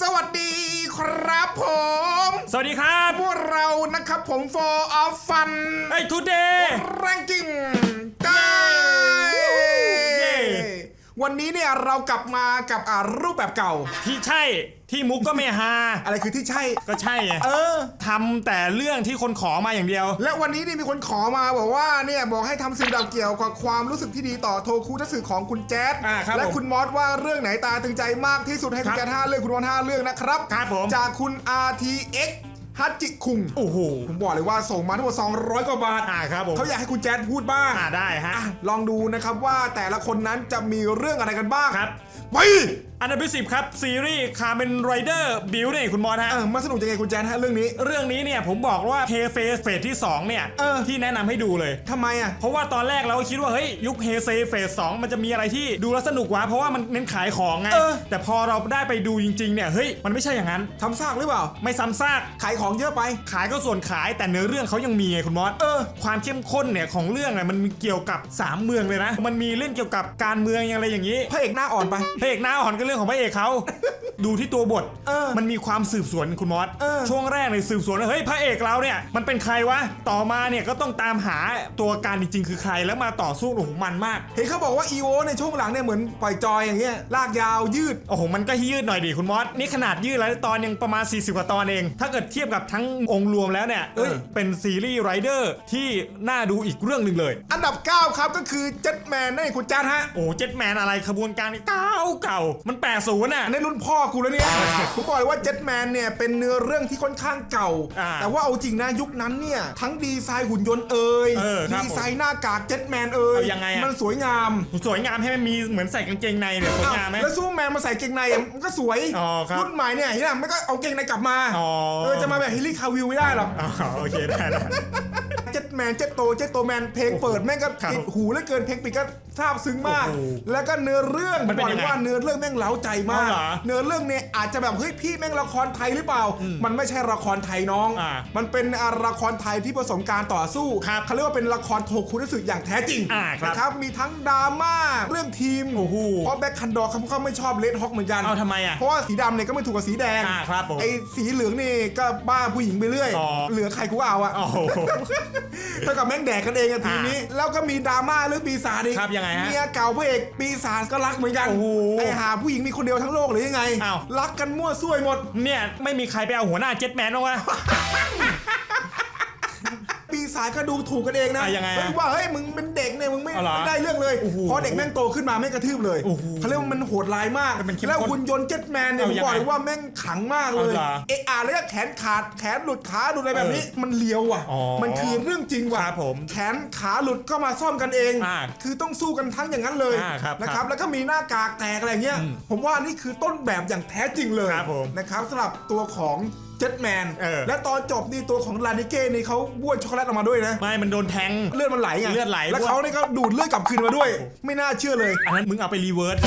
สวัสดีครับผม สวัสดีครับ พวกเรานะครับผม for of fun ไอ้ทูเดย์ ranking ก เย้ วันนี้เนี่ยเรากลับมากับอ่ารูปแบบเก่า ที่ใช่ที่มุกก็ไม่ฮาอะไรคือที่ใช่ ก็ใช่ไงเออ ทำแต่เรื่องที่คนขอมาอย่างเดียว และวันนี้นี่มีคนขอมาบอกว่าเนี่ยบอกให้ทำสื่อดาวเกี่ยวกับความรู้สึกที่ดีต่อโทคูทัศสื่อของคุณแจ๊ดอ่าครับและผมคุณมอสว่าเรื่องไหนตาตึงใจมากที่สุดให้คุณครับแจ๊ดห้าเรื่องคุณมอสห้าเรื่องนะครับ ครับผม จากคุณ RTX ฮัจจิคุงโอ้โหผมบอกเลยว่าส่งมาทั้งหมด200 กว่าบาทอ่าครับผมเขาอยากให้คุณแจ๊ดพูดบ้างอ่าได้ฮะอะลองดูนะครับว่าแต่ละคนนั้นจะมีเรื่องอะไรกันบ้างครับ ไปอันดับที่สิบครับ ซีรีส์คาร์เมนไรเดอร์บิวเนี่ยคุณมอสฮะ เออมาสนุกยังไงคุณแจ๊ดฮะเรื่องนี้ เรื่องนี้เนี่ยผมบอกว่าเพย์เฟสเฟสที่ 2 เนี่ย เออ ที่แนะนำให้ดูเลย ทำไมอะ เพราะว่าตอนแรกเราก็คิดว่า เฮ้ย ยุคเพย์เซเฟสสองมันจะมีอะไรที่ดูแล้วสนุกวะเพราะว่ามันเน้นขายของไง เออ แต่พอเราได้ไปดูจริงๆเนี่ยเฮ้ยมันไม่ใช่อย่างนั้น ทำซากหรือเปล่า ไม่ซ้ำซากขายของเยอะไป ขายก็ส่วนขายแต่เนื้อเรื่องเขายังมีไงคุณมอสเออ ความเข้มข้นเนี่ยของเรื่องเนี่ยมันมีเกี่ยวกับ3เมืองเลยนะมันมีเล่นเกี่ยวกับการเมืองอะไรอย่างนี้ พระเอกหน้าอ่อนไปพระเอกหน้าอ่อนก็เรื่องของพระเอกเขา ดูที่ตัวบท เออมันมีความสืบสวนคุณมอสเออ ช่วงแรกเลยสืบสวนว่าเฮ้ยพระเอกเราเนี่ยมันเป็นใครวะ ต่อมาเนี่ยก็ต้องตามหาตัวการจริงๆ คือใครแล้วมาต่อสู้โอ้โหมันมาก เห็นเขาบอกว่าอีโวในช่วงหลังเนี่ยเหมือนปล่อยจอยอย่างเงี้ยลากยาวยืด โอ้โห มันก็ยืดหน่อยดิคุณมอส นี่ขนาดยืดแล้วตอนยังประมาณ 40 กว่าตอนเอง ถ้าเกิดเทียบกับทั้งองค์รวมแล้วเนี่ย เอ้ย เออ เป็นซีรีส์ไรเดอร์ที่น่าดูอีกเรื่องหนึ่งเลย อันดับ 9 ครับก็คือเจ็ตแมนนั่นเองคุณแจ๊ดฮะโอ้เจ็ตแมนอะไรขบวนการเก่าเก่ามันแปดศูนย์อะอันนี้รุ่นพ่อกูแล้วเนี่ยผมบอกเลยว่าเจ็ตแมนเนี่ยเป็นเนื้อเรื่องที่ค่อนข้างเก่า อ่าแต่ว่าเอาจริงนะยุคนั้นเนี่ยทั้งดีไซน์หุ่นยนต์เอ่ยเออครับดีไซน์หน้ากากเจ็ตแมนเอ่ยเอายังไงอะ มันสวยงามสวยงามให้มันมีเหมือนใส่กางเกงในเนี่ยสวยงามไหม อ้าวแล้วซูเปอร์แมนมาใส่เกงในอะมันก็สวยอ๋อครับรุ่นใหม่เนี่ยเห็นไหมมันก็เอาเกงในกลับมาอ๋อ เออจะมาแบบฮิลลี่คาวิลไม่ได้หรอก อ๋อโอเคได้ได้ เจ็ตแมนเจ็ตโตเจ็ตโตแมนเพลงเปิดแม่งก็ครับติดหูเหลือเกินเพลงปิดก็ ซาบซึ้งมาก โอ้โหแล้วก็เนื้อเรื่องมันเป็นบอกยังไงว่าเนื้อเรื่องแม่งเล้าใจมากอ๋อเหรอเนื้อเรื่องเนี่ยอาจจะแบบเฮ้ยพี่แม่งละครไทยหรือเปล่า มันไม่ใช่ละครไทยน้อง อ่ามันเป็นอ่าละครไทยที่ผสมการต่อสู้ครับเขาเรียกว่าเป็นละครโทคุนิสึอย่างแท้จริงอ่าครับ นะครับมีทั้งดราม่าเรื่องทีมโอ้โห เพราะแบ็คคันดอร์เขาก็ไม่ชอบเลดฮอกเหมือนกัน เอาทำไมอะ เพราะว่าสีดำเนี่ยก็ไม่ถูกกับสีแดงอ่าครับผมไอ้สีเหลืองนี่ก็บ้าผู้หญิงไปเรื่อย อ๋อ เหลือใครกูเอาอะ โอ้โห เท่ากับแม่งแดกกันเองอะทีนี้ แล้วก็มีดราม่าเรื่องปีศาจอีกครับยังไงฮะ เมียเก่าพระเอกปีศาจก็รักเหมือนกันโอ้โหไอ้หาผู้หญิงมีคนเดียวทั้งโลกหรือยังไงอ้าว รักกันมั่วซั่วหมด เนี่ย ไม่มีใครไปเอาหัวหน้าเจ็ตแมนบ้างวะ ปีศาจก็ดูถูกกันเองนะอะยังไงอะเฮ้ว่าเฮ้ยมึงเป็นเด็กเนี่ยมึงไม่เอาเหรอไม่ได้เรื่องเลยโอ้โหพอเด็กแม่งโตขึ้นมาแม่งกระทืบเลยโอ้โหเขาเรียกว่ามันโหดร้ายมากมันเข้มข้นแล้วคุณยนต์เจ็ตแมนเนี่ยผเอามยังบอกไงเลยว่าแม่งขังมากเลยเอาเหรอเอะอะแล้วก็แขนขาดแขนหลุดขาหลุดอะไรแบบนี้มันเลียวอะ อ๋อมันคือเรื่องจริงว่ะครับผมแขนขาหลุดก็มาซ่อมกันเอง อ่าคือต้องสู้กันทั้งอย่างนั้นเลยอ่าครับนะคครัรับบแล้วก็มีหน้ากากแตกอะไรเงี้ย ผมว่านี่คือต้นแบบอย่างแท้จริงเลยครับผม นะครับสำหรับตัวของ เจ็ตแมน เออ และตอนจบนี่ตัวของลานิเก้นี่เขาบ้วนช็อกโกแลตออกมาด้วยนะ ไม่มันโดนแทง เลือดมันไหลไงเลือดไหลแล้วเขาเนี่ยก็ดูดเลือดกลับคืนมาด้วย ไม่น่าเชื่อเลย อันนั้นมึงเอาไปรีเวิร์ส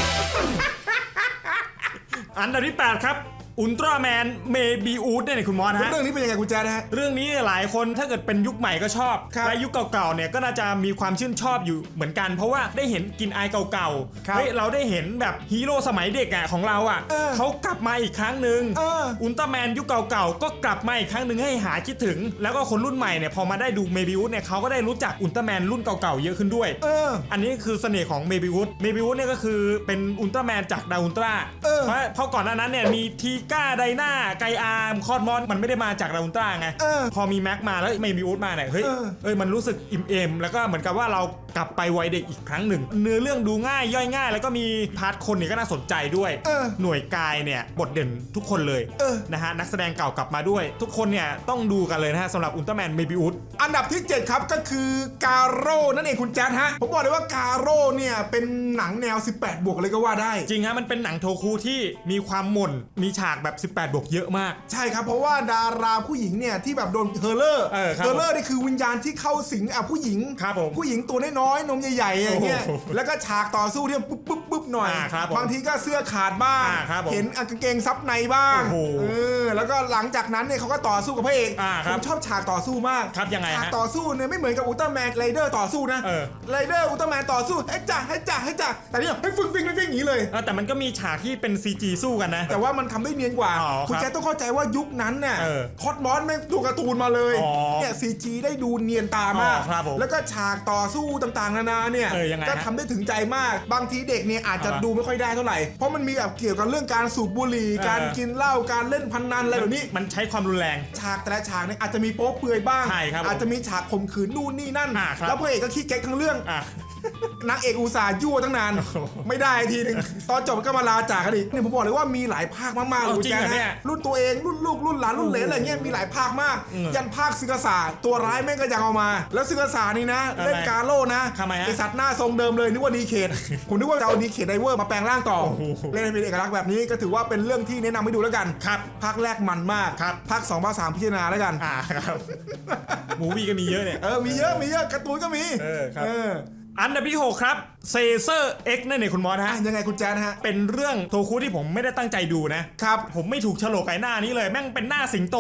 อันดับที่ 8 ครับ อุลตร้าแมนเมบีอูดเนี่ยคุณมอสฮะ เรื่องนี้เป็นยังไงคุณแจ๊ดนะฮะ เรื่องนี้หลายคนถ้าเกิดเป็นยุคใหม่ก็ชอบครับและยุคเก่าๆเนี่ยก็น่าจะมีความชื่นชอบอยู่เหมือนกัน เพราะว่าได้เห็นกลินอายเก่าครับๆเฮ้ยเราได้เห็นแบบฮีโร่สมัยเด็กอะของเราอะเออเขากลับมาอีกครั้งหนึ่งเอออุลตร้าแมนยุคเก่าๆก็กลับมาอีกครั้งหนึ่งให้หาคิดถึง แล้วก็คนรุ่นใหม่เนี่ยพอมาได้ดูเมบิวเนี่ยเขาก็ได้รู้จักอุลตร้าแมนรุ่นเก่าๆเยอะขึ้นด้วยเอออันนี้คือเสน่ห์ของเมบิวูดเมบิวูดเนี่ยก็คือเป็นอุลตร้าแมนจากดาวอุลตร้าเออเพราะเพราะก่อนหน้านั้นเนี่ยมีทีก้าไดนาไกอาร์มคอร์ดมอนมันไม่ได้มาจากดาวอุลตร้าไงเออ พอมีแม็กมาแล้วเมบิวูดมาเนี่ยเฮ้ยเออ เอ้ยมันรู้สึกอิ่มเอมแล้วก็เหมือนกับว่าเรากลับไปวัยเด็กอีกครั้งหนึ่ง เนื้อเรื่องดูง่ายย่อยง่าย แล้วก็มีพาร์ทคนเนี่ยก็น่าสนใจด้วยเออหน่วยกายเนี่ยบทเด่นทุกคนเลยเออ นะฮะนักแสดงเก่ากลับมาด้วย ทุกคนเนี่ยต้องดูกันเลยนะฮะสำหรับอุลตร้าแมนเมบิวูดอันดับที่ 7 ครับก็คือกาโร่นั่นเองคุณแจ๊ดฮะ ผมบอกเลยว่ากาโร่เนี่ย เป็นหนังแนว 18 บวกเลยก็ว่าได้ จริงฮะมันเป็นหนังโทคูที่มีความหม่น มีฉากแบบ 18 บวกเยอะมาก ใช่ครับ เพราะว่าดาราผู้หญิงเนี่ย ที่แบบโดนเฮอร์เลอร์เออครับเฮอร์เลอร์นี่คือวิญญาณที่เข้าสิงอะผู้หญิง ครับผม ผู้หญิงตัวน้อยๆนมใหญ่ๆอย่างเงี้ยโอ้โหแล้วก็ฉากต่อสู้ที่ปุ๊บปุ๊บปุ๊บหน่อยอ่าครับผมบางทีก็เสื้อขาดบ้าง อ่าครับผมเห็นกางเกงซับในบ้างโอ้โหเออแล้วก็หลังจากนั้นเนี่ยเขาก็ต่อสู้กับพระเอกอ่าคผรับมชอบฉากต่อสู้มากครับยังไงฮะฉากต่อสู้เนี่ยไม่เหมือนกับอุลตร้าแมนไรเดอร์ต่อสู้นะเออ ไรเดอร์อุลตร้าแมนต่อสู้ให้จ่าให้จ่าให้จ่าแต่เนี่ยให้ฟึ่งฟิ่งฟิ่งฟิ่งอย่างนี้เลย เออแต่มันก็มีฉากที่เป็น CG สู้กันนะ แต่ว่ามันทำได้เนียนกว่า อ๋อคุณครับแจ๊คต้องเข้าใจว่ายุคนั้นเนี่ยเออคอสมอสแม่งตัวการ์ตูนมาเลย อ๋อเนี่ยซีจีได้ดูเนียนตามาก อ๋อครับผมแล้วก็ฉากต่อสู้ต่างๆนานาเนี่ยเออยังไงก็ฮะทำได้ถึงใจมาก บางทีเด็กเนี่ยอาจจะอ่าดูไม่ค่อยได้เท่าไหร่ เพราะมันมีแบบเกี่ยวกับเรื่องการสูบบุหรี่ เออ การกินเหล้า การเล่นพนันอะไรแบบนี้ มันใช้ความรุนแรง ฉากแต่ละฉากเนี่ยอาจจะมีโป๊เปลือยบ้าง ใช่ครับผมอาจจะมีฉากข่มขืนนู่นนี่นั่น อ่าครับแล้วพระเอกก็ขี้เก๊กทั้งเรื่อง อะ นางเอกอุตส่าห์ยั่วตั้งนานโอ้โหไม่ได้ทีหนึงตอนจบก็มาลาจากกันอีกเนี่ยผมบอกเลยว่ามีหลายภาคมากๆเลยเอาคุณจริงแจ๊เหรอนะเนี่ย รุ่นตัวเองรุ่นลูกรุ่นหลานรุ่นเหลนอะไรเงี้ยมีหลายภาคมากอืมยันภาคซึกษาตัวร้ายแม่งก็ยังเอามา แล้วซึกษานี่นะทำไมเล่นกาโล่นะทำไมฮะไอสัตว์หน้าทรงเดิมเลยนึกว่าดีเคทผมนึกว่าจะเอาดีเคทไดเวอร์มาแปลงร่างต่อโอ้โห เล่นให้เป็นเอกลักษณ์แบบนี้ก็ถือว่าเป็นเรื่องที่แนะนำให้ดูแล้วกันครับภาคแรกมันมากครับภาคสองภาคสามพิจารณาแล้วกัน อ่าครับมูวี่ก็มีเยอะเนี่ย เออ มีเยอะ มีเยอะการ์ตูนก็มีเออครับ เออ อันดับที่หกครับเซเซอร์เอ็กนั่นเองคุณมอสอะฮะยังไงคุณแจ๊ดนะฮะ เป็นเรื่องโทคุที่ผมไม่ได้ตั้งใจดูนะ ครับ ผมไม่ถูกโฉลกไก่หน้านี้เลย แม่งเป็นหน้าสิงโต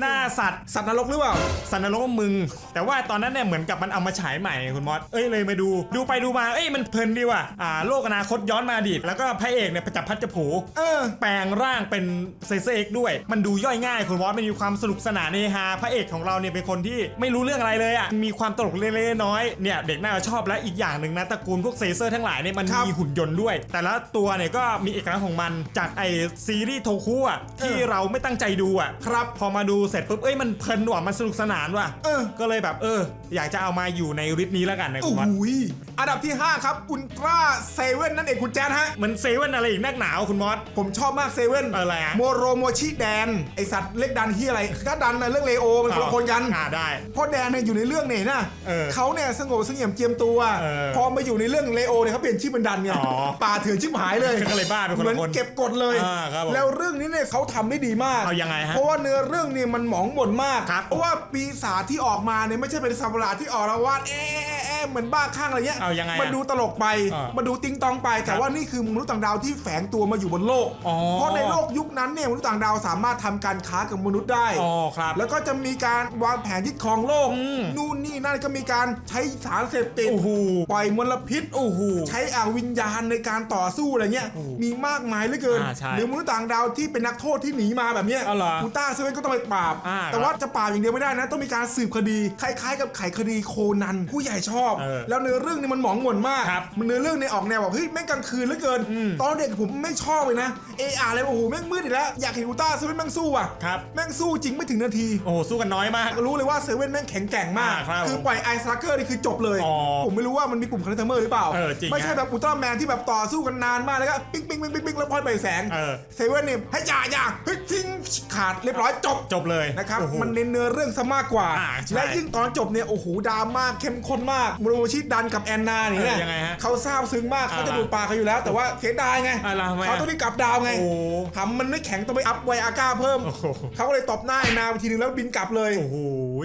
หน้าสัตว์ สัตว์นรกหรือเปล่า สันนรกมึง แต่ว่าตอนนั้นเนี่ยเหมือนกับมันเอามาฉายใหม่คุณมอส เอ้ยเลยมาดู ดูไปดูมา เอ้ยมันเพลินดีว่ะ อ่าโลกอนาคตย้อนมาอดีตแล้วก็พระเอกเนี่ยจับพัดจับผูเออ แปลงร่างเป็นเซเซอร์เอ็กด้วย มันดูย่อยง่ายคุณมอสมันมีความสนุกสนานเฮฮา พระเอกของเราเนี่ยเป็นคนที่ไม่รู้เรื่องอะไรเลยอะ มีความตลกเล็กๆน้อยๆเนี่ยเด็กน่าจะชอบและอีกอย่างหนึ่งนะตระกูลพวกเซเซอร์ทั้งหลายเนี่ยมันครับมีหุ่นยนต์ด้วย แต่ละตัวเนี่ยก็มีเอกลักษณ์ของมันจากไอซีรีส์โทคุอะที่เออ เราไม่ตั้งใจดูอะครับ พอมาดูเสร็จปุ๊บเอ้ยมันเพลินว่ะมันสนุกสนานว่ะ เออ ก็เลยแบบเออ อยากจะเอามาอยู่ในริทนี้แล้วกันนะโอ้คุณโหวัดยอันดับที่ 5 ครับอุลตร้าเซเว่นนั่นเองคุณแจ๊ดฮะ มันเซเว่นอะไรอีกนักหนาวคุณมอส ผมชอบมากเซเว่นอะไรอะ โมโรโมชิแดน ไอสัตว์เล็กดันที่อะไรถ้าดันในเรื่องเลโอมันคนละคนกัน อ่าได้เพราะแดนเนี่ยอยู่ในเรื่องเนี่ยนะเออเขาเนี่ยสงบเสงี่ยมเจียมตัว เออพอมาอยู่ในเรื่องเลโอเนี่ยเขาเปลี่ยนชื่อเป็นดันไงอ๋อ ป่าเถื่อนชิบหายเลยก็เลยบ้าเป็นคนเหมืละอนคน เก็บกดเลย อ่าครับผมแล้วเรื่องนี้เนี่ยเขาทำได้ดีมาก เอายังไงฮะเพราะว่าเนื้อเรื่องเนี่ยมันหมองหม่นมาก ครับ เพราะว่าปีศาจที่ออกมาเนี่ยไม่ใช่เป็นสัตว์ประหลาดที่ออกราวาดเอ๊ะ เอ๊ะเอ๊ะเหมือนบ้าข้างอะไรเงี้ยเอายังไงอะมันดูตลกไปอ่ามันดูติงตองไป แต่ครับว่านี่คือมนุษย์ต่างดาวที่แฝงตัวมาอยู่บนโลก อ๋อ เพราะในโลกยุคนั้นเนี่ยมนุษย์ต่างดาวสามารถทำการค้ากับมนุษย์ได้ อ๋อครับ แล้วก็จะมีการวางแผนยึดครองโลก อืม นู่นนี่นั่นก็มีการใช้สารเสพติด โอ้โห ปล่อยมลพิษ โอ้โห ใช้อาวิญญาณในการต่อสู้อะไรเงี้ย โอ้มีมากมายเหลือเกิน อ่าใช่หรือมนุษย์ต่างดาวที่เป็นนักโทษที่หนีมาแบบเนี้ยเอาเหรอคุณต้าเซเว่นก็ต้องไปปราบ อ่าแต่ว่าจะปราบอย่างเดียวไม่ได้นะ ต้องมีการสืบคดี คล้ายๆ กับไขคดีโคนัน ผู้ใหญ่ชอบเออแล้วเนื้อเรื่องนี่มันหมองหม่นมาก ครับมันเนื้อเรื่องเนี่ยออกแนวแบบเฮ้ยแม่งกลางคืนเหลือเกิน อืมตอนเด็กผมไม่ชอบเลยนะเออาอะไรโอ้โหแม่งมืดอีกแล้วอยากเห็นอุลตร้าเซเว่นแม่งสู้อะครับ แม่งสู้จริงไม่ถึงนาทีโอ้โหสู้กันน้อยมาก รู้เลยว่าเซเว่นแม่งแข็งแกร่งมาก อ่าครับคือปล่อยไอซ์ลักเกอร์นี่คือจบเลย อ๋อผมไม่รู้ว่ามันมีปุ่มคอนเทนเมอร์หรือเปล่า เออจริงไม่ใช่ฮะแบบอุลตร้าแมนที่แบบต่อสู้กันนานมากแล้วก็ปิ๊งปิ๊งปิ๊งปิ๊งปิ๊งแล้วพอยไปแสงเออ เซเว่นเนี่ยให้ยาอยาเฮ้ยทิ้งขาดเรียบร้อยจบ จบเลยนะครับโอ้โห มันเน้นเนื้อเรื่องซะมากกว่า อ่าใช่และยิ่งตอนจบเนี่ยโอ้โหดราม่าเข้มข้นมากมูโรชิดันกับแอนนาเนี่ยเออยังไงฮะเขาซาบซึ้งมากอ่าเขาจะดูดปากเขาอยู่แล้ว แต่ว่าเสียดายไงอ่าแล้วทำไมอะเขาต้องได้กลับดาวไงโอ้โหทำมันไม่แข็งต้องไปอัพไวอาก้าเพิ่มโอ้โหเขาก็เลยตบหน้าแอนนาไปทีนึงแล้วบินกลับเลยโอ้โห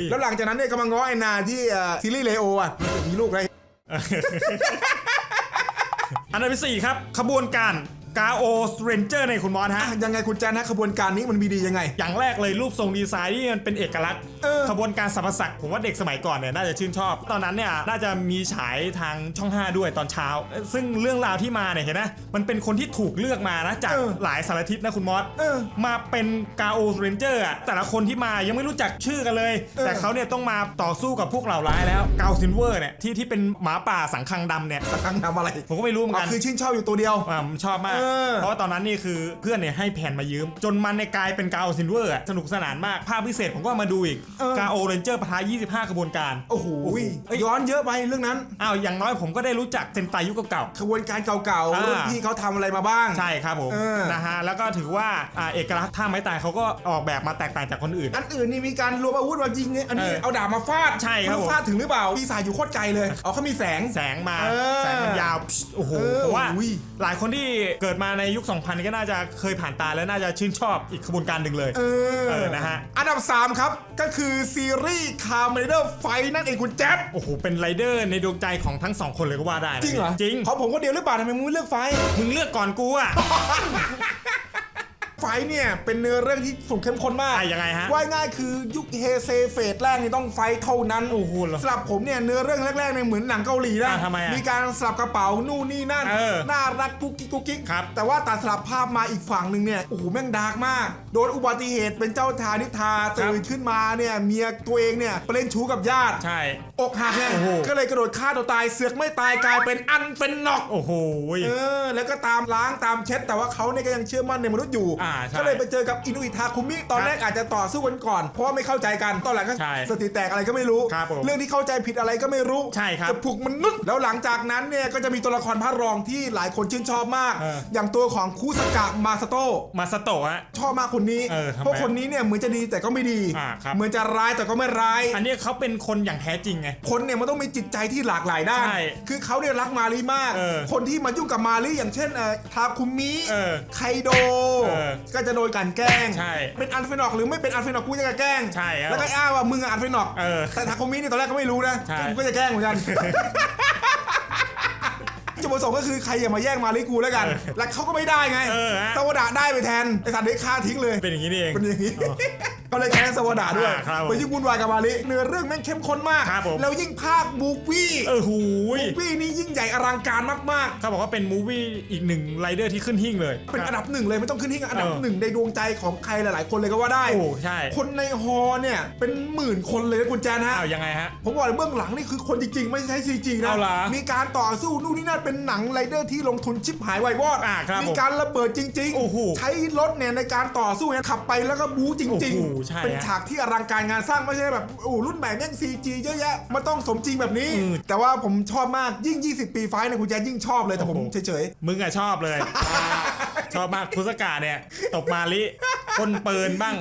แล้วหลังจากนั้นเนี่ยก็มาง้อแอนนาที่เอ่อซีรีส์เลโออะมีลูกอะไรอันดับที่สี่ครับ ขบวนการ กาโอสเรนเจอร์ในคุณมอสฮะ อะยังไงคุณแจนนะขบวนการนี้มันมีดียังไง อย่างแรกเลยรูปทรงดีไซน์ที่มันเป็นเอกลักษณ์เออ ขบวนการสรรพสักผมว่าเด็กสมัยก่อนเนี่ยน่าจะชื่นชอบ ตอนนั้นเนี่ยน่าจะมีฉายทางช่อง 5 ด้วยตอนเช้า ซึ่งเรื่องราวที่มาเนี่ยเห็นนะมันเป็นคนที่ถูกเลือกมานะจากเออ หลายสารทิศนะคุณมอส เออ มาเป็นกาโอเรนเจอร์อะแต่ละคนที่มายังไม่รู้จักชื่อกันเลย เออ แต่เขาเนี่ยต้องมาต่อสู้กับพวกเหล่าร้ายแล้วกาซินเวอร์เนี่ยที่ที่เป็นหมาป่าสังคังดำเนี่ย สักครั้งทำอะไรผมก็ไม่รู้เหมือนอ๋อกัน คือชื่นชอบอยู่ตัวเดียว อ่าผมชอบมาก เออเพราะว่าตอนนั้นนี่คือเพื่อนเนี่ยให้แผ่นมายืม จนมันในยกลายเป็นกาโอซินเวอร์อะสนุกสนานมาก ภาพพิเศษผมก็มาดูอีกเออกาโอเรนเจอร์ปะทะ25กระบวนการ โอ้โหเอ้ยย้อนเยอะไปเรื่องนั้นอ้าวอย่างน้อยผมก็ได้รู้จักเซนไตยุคเก่าขบวนการเก่าอ่าๆรุ่นพี่เขาทำอะไรมาบ้างๆใช่ครับผมเออนะฮะแล้วก็ถือว่าอ่าเอกลักษณ์ท่าไม้ตายเขาก็ออกแบบมาแตกต่างจากคนอื่น อันอื่นนี่มีการรวมอาวุธมายิงไงอันนี้เออเอาดาบมาฟาดใช่ครับไม่ผมฟาดถึงหรือเปล่าปีศาจอยู่โคตรไกลเลยเอาเขามีแสงแสงมาเออแสงมันยาวโอ้โหเออเพราะว่าอุ้ยหลายคนที่เกิดดมาในยุค 2000 ก็น่าจะเคยผ่านตาแล้วน่าจะชื่นชอบอีกขบวนการหนึ่งเลยเออเออนะฮะอันดับ 3 ครับ ก็คือซีรีส์คาร์เมเดอร์ไฟนั่นเองคุณแจ๊บโอ้โหเป็นไรเดอร์ในดวงใจของทั้งสองคนเลยก็ว่าได้นะจริงเหรอจริงของผมคนเดียวหรือเปล่าทำไมมึงไม่เลือกไฟ มึงเลือกก่อนกูอะ ไฟเนี่ยเป็นเนื้อเรื่องที่สุดเข้มข้นมากอะยังไงฮะ ว่าง่ายคือยุคเฮเซเฟสแรกนี่ต้องไฟเท่านั้นโอ้โหเหรอ สำหรับผมเนี่ยเนื้อเรื่องแรกๆเนี่ยเหมือนหนังเกาหลีนะอะทำไมอะมีการสลับกระเป๋านู่นนี่นั่นเออน่ารักกุ๊กกิ๊กกุ๊กกิ๊กครับ แต่ว่าตัดสลับภาพมาอีกฝั่งหนึ่งเนี่ยโอ้โหแม่งดาร์กมาก โดนอุบัติเหตุเป็นเจ้าชายนิทราตื่นขึ้นมาเนี่ยเมียตัวเองเนี่ยไปเล่นชู้กับญาติ ใช่ อกหักไงโอ้โห ก็เลยกระโดดฆ่าตัวตายเสือกไม่ตายกลายเป็นอันเป็นนอกโอ้โห เออแล้วก็ตามล้างตามเช็ด แต่ว่าเขาเนี่ยก็ยังเชื่อมั่นในมนุษย์อยู่ อ่าใช่ก็เลยไปเจอกับอินุอิทาคุมิตอนแรกอาจจะต่อสู้กันก่อน เพราะว่าไม่เข้าใจกันตอนหลังก็ใช่สติแตกอะไรก็ไม่รู้ ครับผมเรื่องที่เข้าใจผิดอะไรก็ไม่รู้ใช่ครับจะผูกมนุษย์แล้วหลังจากนั้นเนี่ยก็จะมีตัวละครพระรองที่หลายคนชื่นชอบมากเออ อย่างตัวของคุสกะมาสโตะ มาสโตะฮะ ชอบมากคนนี้ เออทำไมเพราะคนนี้เนี่ยเหมือนจะดีแต่ก็ไม่ดี อ่าครับ เหมือนจะร้ายแต่ก็ไม่ร้าย อันนี้เขาเป็นคนอย่างแท้จริงไงคนเนี่ยมันต้องมีจิตใจที่หลากหลายด้าน ใช่คือเขาเนี่ยรักมารีมาก เออคนที่มายุ่งกับมารีอย่างเช่นเอ่อทาคุมิเออไคโด เออก็จะโดนกลันแกล้ง ใช่เป็นอันเฟนอกหรือไม่เป็นอันเฟนอกกูจะแกล้งใช่ครับแล้วก็อ้างว่ามึงอะอันเฟนอกเออแต่ทาคุมิเนี่ยตอนแรกก็ไม่รู้นะใช่ กูก็จะแกล้งเหมือนกัน จุดประสงค์ก็คือใครอย่ามาแย่งมารีกูแล้วกัน แล้วเขาก็ไม่ได้ไงเออฮะ สวดาได้ไปแทนไอสัตว์นี้ฆ่าทิ้งเลย เป็นอย่างนี้นี่เองเป็นอย่างนี้ ก็เลยแค้นสวดาด้วยอ่าครับผมไปยิ่งวุ่นวายกับมาริเนื้อเรื่องแม่งเข้มข้นมากครับผม แล้วยิ่งภาคมูฟี่เออหูยมูฟี่นี่ยิ่งใหญ่อลังการมากเขาบอกว่าเป็นมูวี่อีกหนึ่งไรเดอร์ที่ขึ้นหิ้งเลย ๆ เป็นอันดับหนึ่งเลยไม่ต้องขึ้นที่อันดับเออ หนึ่งในดวงใจของใครหลาย ๆ คนเลยก็ว่าได้ โอ้ใช่คนในฮอเนี่ยเป็นหมื่นคนเลยนะคุณแจนฮะ อ้าวยังไงฮะ ผมบอกเลยเบื้องหลังนี่คือคนจริง ๆ ไม่ใช่ซีจีนะ เอาเหรอมีการต่อสู้นู่นนี่นั่นเป็นหนังไรเดอร์ที่ลงทุนชิบหายไวายวอด อ่าครับมีการระเบิดจริงโอ้โหใช้รถเนี่ยในการต่อสู้เนี่ยขับไปแล้วก็บู๊จริง โอ้โหใช่ๆเป็นฮะฉากที่อลังการงานสร้างไม่ใช่แบบโอ้รุ่นใหม่แม่งซีจีเยอะแยะมันต้องสมจริงแบบนี้อืมแต่ว่าผมชอบมากยิ่ง 20 ปีไฟท์เนะคุณแจยิ่งชอบเลยแต่ผมโอ้โหเฉยมึงอะชอบเลย ชอบมากคุสกาเนี่ยตบมาลิคนปืนบ้าง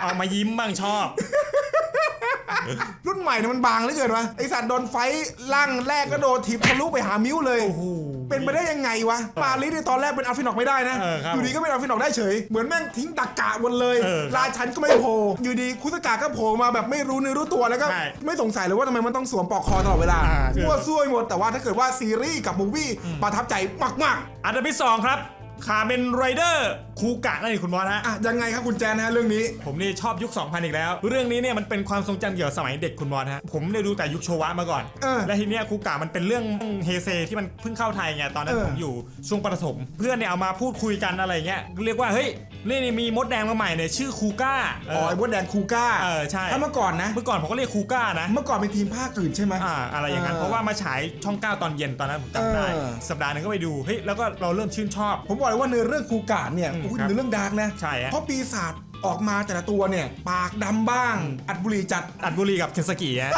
เอามายิ้มบ้างชอบๆรุ่นใหม่เนี่ยมันบางเหลือเกินวะไอสัตว์โดนไฟท์ล่างแรกก็โดนถีบทะลุไปหามิ้วเลยโอ้โห เป็นไปได้ยังไงวะมาลิในตอนแรกเป็นอัลฟินอกไม่ได้นะ เออครับอยู่ดีก็เป็นอัลฟินอกได้เฉย เหมือนแม่งทิ้งตักกะหมดเลยเออราชันก็ไม่โผล่อยู่ดีคุสกาก็โผล่มาแบบไม่รู้เนื้อรู้ตัวแล้วก็ ใช่ไม่สงสัยเลยว่าทำไมมันต้องสวมปลอกคอตลอดเวลาอ่า มั่วซั่วไปหมดแต่ว่าถ้าเกิดว่าซีรีส์กับมูวี่ประทับใจมากอันดับที่สองครับ คาเมนไรเดอร์คูกะนั่นเองคุณบอสฮะๆอะยังไงครับคุณแจนฮะเรื่องนี้ ผมนี่ชอบยุค 2000 อีกแล้ว เรื่องนี้เนี่ยมันเป็นความทรงจำเกี่ยวกับสมัยเด็กคุณบอลฮะ ผมเนี่ยดูแต่ยุคโชวะมาก่อน เออและทีเนี้ยคูกะมันเป็นเรื่องเฮเซที่มันเพิ่งเข้าไทยไงตอนนั้นเออ ผมอยู่ช่วงประถมเพื่อนเนี่ยเอามาพูดคุยกันอะไรเงี้ยเรียกว่าเฮ้ย นี่นี่มีมดแดงมาใหม่เนี่ยชื่อคูก้าเออ๋ออไอ้บดแดงคูก้าเออใช่ถ้าเมื่อก่อนนะ เมื่อก่อนผมก็เรียกคูก้านะ เมื่อก่อนเป็นทีมภาคอื่นใช่ไหมอ่าอะไรอย่างนั้นเออเพราะว่ามาฉายช่อง9ตอนเย็นตอนนั้นผมจำได้เออสัปดาห์หนึงก็ไปดูเฮ้ยแล้วก็เราเริ่มชื่นชอบ ผมบอกเลยว่าเนื้อเรื่องคูกาเนี่ยอืมโอ้โหครับเนื้อเรื่องดาร์กนะใช่ฮะเพราะปีศาจออกมาแต่ละตัวเนี่ย ปากดำบ้าง อัดบุหรี่จัดอัดบุรีกับเคนสกิฮะ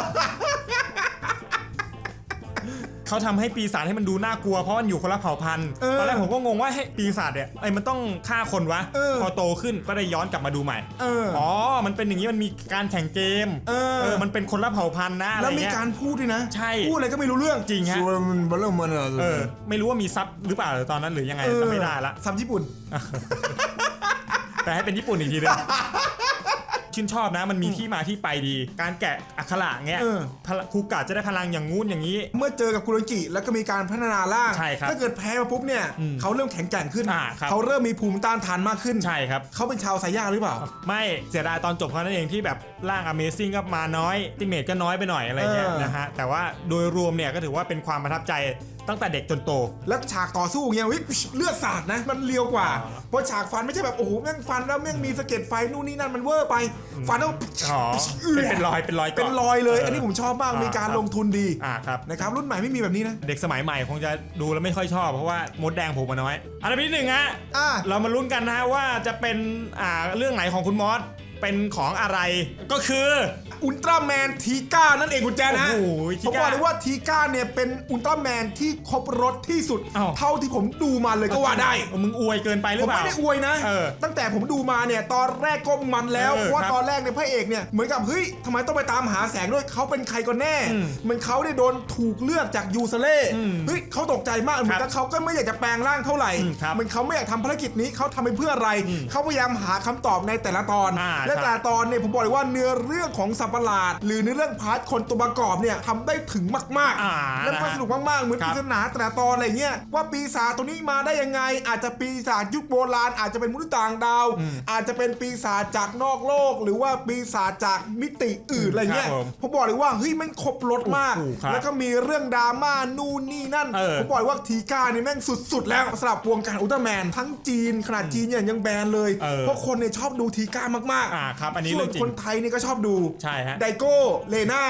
เขาทำให้ปีศาจให้มันดูน่ากลัวเพราะมันอยู่คนละเผ่าพันธุ์เออตอนแรกผมก็งงว่าให้ปีศาจเนี่ยไอ้มันต้องฆ่าคนวะเออพอโตขึ้นก็ได้ย้อนกลับมาดูใหม่เอออ๋อ มันเป็นอย่างนี้มันมีการแข่งเกมเออมันเป็นคนละเผ่าพันธุ์นะอะไรแล้วมีเงี้ยการพูดด้วยนะใช่พูดอะไรก็ไม่รู้เรื่องจริงฮะส่วนมันเบลอมันเออไม่รู้ว่ามีซับหรือเปล่าตอนนั้นหรือยังไงเออจำไม่ได้ละซ้ำญี่ปุ่นแต่ให้เป็นญี่ปุ่นอีกทีนึง ชื่นชอบนะมันมีที่มาที่ไปดี การแกะอักขระเงี้ยเออ พละครูกาจะได้พลังอย่างงู้นอย่างนี้ เมื่อเจอกับกุโรจิแล้วก็มีการพัฒนาร่าง ใช่ครับถ้าเกิดแพ้มาปุ๊บเนี่ยอืมเขาเริ่มแข็งแกร่งขึ้น อ่าครับ เขาเริ่มมีภูมิต้านทานมากขึ้น ใช่ครับ เขาเป็นชาวไซย่าหรือเปล่า ไม่เสียดายตอนจบเขานั่นเองที่แบบร่าง Amazing ก็มาน้อยติเมตก็น้อยไปหน่อยอะไรเงี้ยเออ นะฮะแต่ว่าโดยรวมเนี่ยก็ถือว่าเป็นความประทับใจตั้งแต่เด็กจนโต แล้วฉากต่อสู้เงี้ยวิเลือดสาดนะ มันเลียวกว่า อ่า เพราะฉากฟันไม่ใช่แบบ โอ้โห แม่งฟันแล้วแม่งมีสะเก็ดไฟนู่นนี่นั่นมันเวอร์ไปฟันแล้วอ๋อเอื้เป็นอเป็นรอยเป็นรอยเป็นรอยเลย อันนี้ผมชอบมากอ่ามีมีการครับลงทุนดีอ่าครับนะครับรุ่นใหม่ไม่มีแบบนี้นะ เด็กสมัยใหม่คงจะดูแล้วไม่ค่อยชอบเพราะว่ามดแดงผมมาน้อย อันดับที่หนึ่งฮะอ่าเรามาลุ้นกันนะฮะว่าจะเป็นอ่าเรื่องไหนของคุณมอสเป็นของอะไรก็คือ อุลตร้าแมนทีก้านั่นเองคุณแจนะโอ้โหทีผมก้าบอกเลยว่าทีก้าเนี่ยเป็นอุลตร้าแมนที่ครบรถที่สุด อ้าว เท่าที่ผมดูมาเลยก็ว่าได้เออมึงอวยเกินไปหรืผอมเปล่า ไม่ได้อวยนะ เออตั้งแต่ผมดูมาเนี่ยตอนแรกก็มันแล้วเออเพราะว่าครับตอนแรกเนี่ยพระเอกเนี่ยเหมือนกับเฮ้ยทำไมต้องไปตามหาแสงด้วยเขาเป็นใครกันแน่อืมเหมือนเขาได้โดนถูกเลือกจากยูซาเล่อืมเฮ้ยเขาตกใจมากเหมือนกับเขาก็ไม่อยากจะแปลงร่างเท่าไหร่อืมครับเหมันเขาไม่อยากทำภารกิจนี้เขาทำไปเพื่ออะไรอืมเขาพยายามหาคำตอบในแต่ละตอน อ่าและใช่ แต่ละตอนเนี่ยผมบอกเลยว่าเนื้อเรื่องของสัตว์ประหลาด หรือเนื้อเรื่องพาร์ทคนตัวประกอบเนี่ยทำได้ถึงมากอ่าๆและมันสนุกมากๆ เหมือนคปรัริบศนาแต่ละตอนอะไรเงี้ยว่าปีศาจตัวนี้มาได้ยังไง อาจจะปีศาจยุคโบราณ อาจจะเป็นมนุษย์ต่างดาว อาจจะเป็นปีศาจจากนอกโลก หรือว่าปีศาจจากมิติอื่นอะไรเงี้ยครับผมผมบอกเลยว่าเฮ้ยแม่งครบรถมากโอ้โหครับแล้วก็มีเรื่องดราม่านู่นนี่นั่นเออผมบอกเลยว่าทีก้านี่แม่งสุด ๆ แล้วสำหรับวงการอุลตร้าแมนทั้งจีนขนาดจีนเนี่ยยังแบนเลยเออเพราะคนเนี่ยชอบดูทีก้ามากอ่าครับอันนี้ส่วเรื่อนงจริคงนไทยนี่ก็ชอบดูใช่ฮะไดโก้เลน่า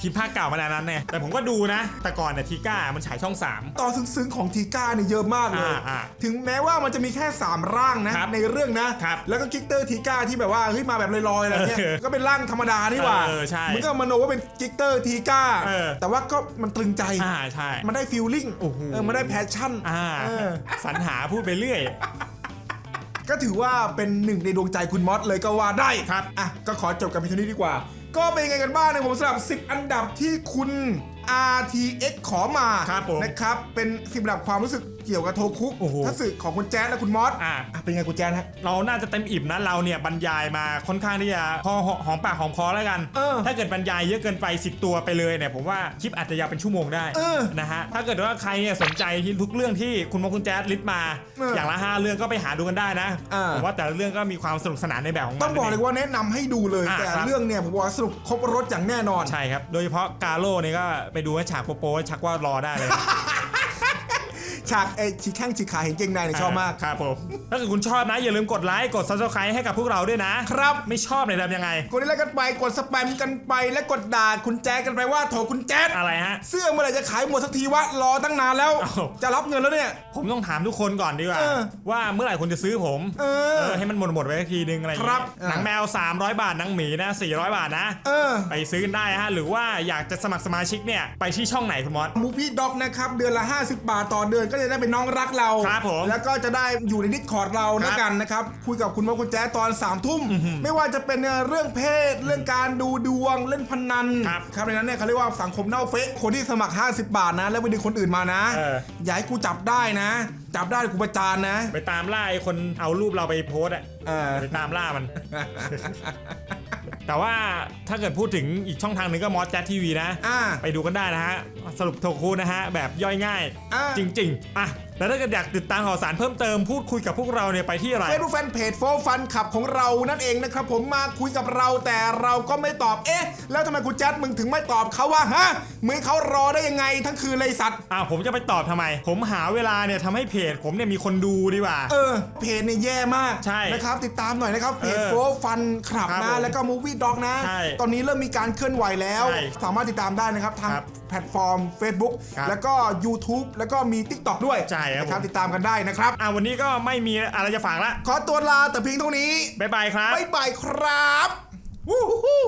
ทีมภาคเก่ามานานนั้นไงแต่ผมก็ดูนะ แต่ก่อนเนี่ยทีก้ามันฉายช่อง 3 ตอนซึ้งๆของทีก้าเนี่ยเยอะมากเลย อ่าอ่าถึงแม้ว่ามันจะมีแค่ 3 ร่างนะครับในเรื่องนะครับแล้วก็กิกเตอร์ทีก้าที่แบบว่าเฮ้ยมาแบบลอยๆอะไรเงี้ยเออก็เป็นร่างธรรมดานี่หว่าเออใช่มันก็มโนว่าเป็นกิกเตอร์ทีก้าเออแต่ว่าก็มันตรึงใจอ่าใช่มันได้ฟีลลิ่งโอ้โหเออมันได้แพชชั่นอ่าเออสรรหาพูดไปเรื่อย ก็ถือว่าเป็นหนึ่งในดวงใจคุณมอสเลยก็ว่าได้ครับอะก็ขอจบกันเพียงเท่านี้ดีกว่า ก็เป็นยังไงกันบ้างในผมสำหรับ 10 อันดับที่คุณ RTX ขอมาครับผม นะครับ เป็น10อันดับความรู้สึก เกี่ยวกับโทคุโอ้โห ทัศของคุณแจ๊ดและคุณมอสอ่าอะเป็นไงคุณแจ๊ดฮะ เราน่าจะเต็มอิ่มนะเราเนี่ยบรรยายมาค่อนข้างที่จะพอหอมปากหอมคอแล้วกัน เออถ้าเกิดบรรยายเยอะเกินไป 10 ตัวไปเลยเนี่ยผมว่าคลิปอาจจะยาวเป็นชั่วโมงได้เออนะฮะถ้าเกิดว่าใครเนี่ยสนใจที่ทุกเรื่องที่คุณมงคุณแจ๊ดลิสต์มา เออออย่างละห้าเรื่องก็ไปหาดูกันได้นะเออ ผมว่าแต่ละเรื่องก็มีความสนุกสนานในแบบของมันต้องบอกเลยว่าแนะนำให้ดูเลย อะแต่ครับ เรื่องเนี่ยผมบอกว่าสนุกครบรถอย่างแน่นอน ใช่ครับ โดยเฉพาะกาโร่เนี่ยก็ไปดูให้ฉากโป๊ะๆชักว่า รอได้เลย ฉากไอ้ฉีกแข้งฉีกขาเห็นเกงในเนี่ยชอบมาก ครับผม ถ้าเกิดคุณชอบนะ อย่าลืมกดไลค์ กด subscribe ให้กับพวกเราด้วยนะ ครับ ไม่ชอบเนี่ยทำยังไง กดไลค์กันไปกดสแปมกันไปและกดด่าคุณแจ๊ดกันไปว่าโถคุณแจ๊ดอะไรฮะ เสื้อเมื่อไหร่จะขายหมดสักทีวะรอตั้งนานแล้ว อ้าว จะรับเงินแล้วเนี่ย ผมต้องถามทุกคนก่อนดีกว่า เออ ว่าเมื่อไหร่คุณจะซื้อผมเออ ให้มันหมดหมดๆไปสักทีนึงอะไรอย่างครัเงี้บยหนังแมว 300 บาทหนังหมีนะ 400 บาทนะ เออ ไปซื้อกันได้ฮะ หรือว่าอยากจะสมัครสมาชิกเนี่ย ไปที่ช่องไหนคุณมอส มูฟี่ด็อกนะครับ เดือนละ 50 บาท ต่อเดือนก็จะได้เป็นน้องรักเรา ครับผมแล้วก็จะได้อยู่ในดิสคอร์ดเราครันะบกันนะครับ คุยกับคุณว่าคุณแจ๊สตอน3ามทุ่มไม่ว่าจะเป็นเรื่องเพศ เรื่องการดูดวง เล่นพนันครับครับในนั้นเนี่ยเขาเรียกว่าสังคมเน่าเฟะ คนที่สมัคร 50 บาทนะ แล้วไปดึงคนอื่นมานะเออ อย่าให้กูจับได้นะ จับได้กูประจานนะ ไปตามล่าไอ้คนเอารูปเราไปโพสต์อะเออ ไปตามล่ามัน แต่ว่าถ้าเกิดพูดถึงอีกช่องทางหนึ่งก็มอสแจ๊ทีวีนะ อ่า ไปดูกันได้นะฮะ สรุปโทคูนะฮะ แบบย่อยง่าย อ่า จริง ๆ อะ แล้วถ้าเกิดอยากติดตามข่าวสารเพิ่มเติมพูดคุยกับพวกเราเนี่ยไปที่อะไรเฟซบุ๊กแฟนเพจโฟฟันขับของเรานั่นเองนะครับผมมาคุยกับเราแต่เราก็ไม่ตอบเอ๊ะ แล้วทำไมคุณแจ๊ดมึงถึงไม่ตอบเขาวะฮะมึงให้เขารอได้ยังไงทั้งคืนเลยสัตว์อ้าวผมจะไปตอบทำไม ผมหาเวลาเนี่ยทำให้เพจผมเนี่ยมีคนดูดีกว่า เออ เพจเนี่ยแย่มากใช่นะครับติดตามหน่อยนะครับเพจเออโฟฟันขับครับนะผมแล้วก็มูวี่ด็อกนะ ใช่ตอนนี้เริ่มมีการเคลื่อนไหวแล้ว ใช่สามารถติดตามได้นะครับทางครับแพลตฟอร์ม Facebook ครับแล้วก็ YouTube แล้วก็มี TikTok ด้วย ใช่ครับนะครับผมติดตามกันได้นะครับ อะวันนี้ก็ไม่มีอะไรจะฝากละขอตัวลาแต่เพียงเท่านี้บ๊ายบายครับ บ๊ายบายครับ วู้ฮู้